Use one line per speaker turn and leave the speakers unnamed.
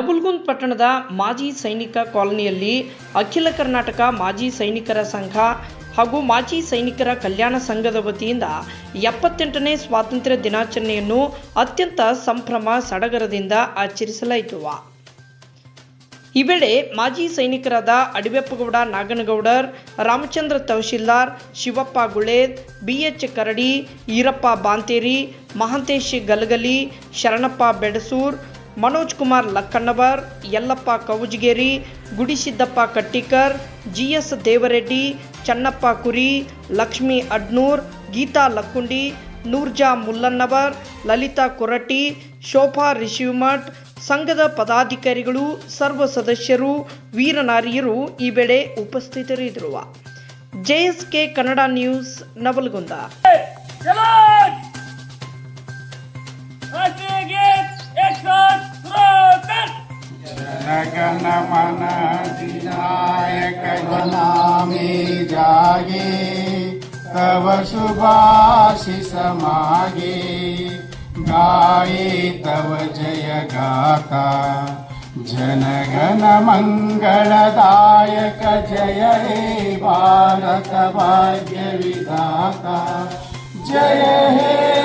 ನಬುಲ್ಗುಂದ್ ಪಟ್ಟಣದ ಮಾಜಿ ಸೈನಿಕ ಕಾಲೋನಿಯಲ್ಲಿ ಅಖಿಲ ಕರ್ನಾಟಕ ಮಾಜಿ ಸೈನಿಕರ ಸಂಘ ಹಾಗೂ ಮಾಜಿ ಸೈನಿಕರ ಕಲ್ಯಾಣ ಸಂಘದ ವತಿಯಿಂದ ಎಪ್ಪತ್ತೆಂಟನೇ ಸ್ವಾತಂತ್ರ್ಯ ದಿನಾಚರಣೆಯನ್ನು ಅತ್ಯಂತ ಸಂಭ್ರಮ ಸಡಗರದಿಂದ ಆಚರಿಸಲಾಯಿತು. ಈ ವೇಳೆ ಮಾಜಿ ಸೈನಿಕರಾದ Adiveppagouda, Naganagoudar, Ramachandra Tahsildar, Shivappa Guled B H Karadi, Irappa Banteri, Mahantesh Galagali, Sharanappa Bedasur Manoj Kumar Lakkannavar Yallappa Kavujageri Gudisiddappa Kattikar G S Devareddy, Channappa Kuri, Lakshmi Adnur, Geetha Lakkundi, ನೂರ್ಜಾ ಮುಲ್ಲನ್ನವರ್ Lalitha ಕೊರಟಿ, Shobha ರಿಷಿವಮಠ್, ಸಂಘದ ಪದಾಧಿಕಾರಿಗಳು, ಸರ್ವ ಸದಸ್ಯರು, ವೀರನಾರಿಯರು ಈ ವೇಳೆ ಉಪಸ್ಥಿತರಿದ್ದರು ಜೆಎಸ್ಕೆ ಕನ್ನಡ ನ್ಯೂಸ್ ನವಲಗುಂದ.
जनगन मन जागे तव सुभाषि समागे। गाये तव जय गाता जनगणमङ्गलदायक जय हे भारतभाग्यविधाता। जय हे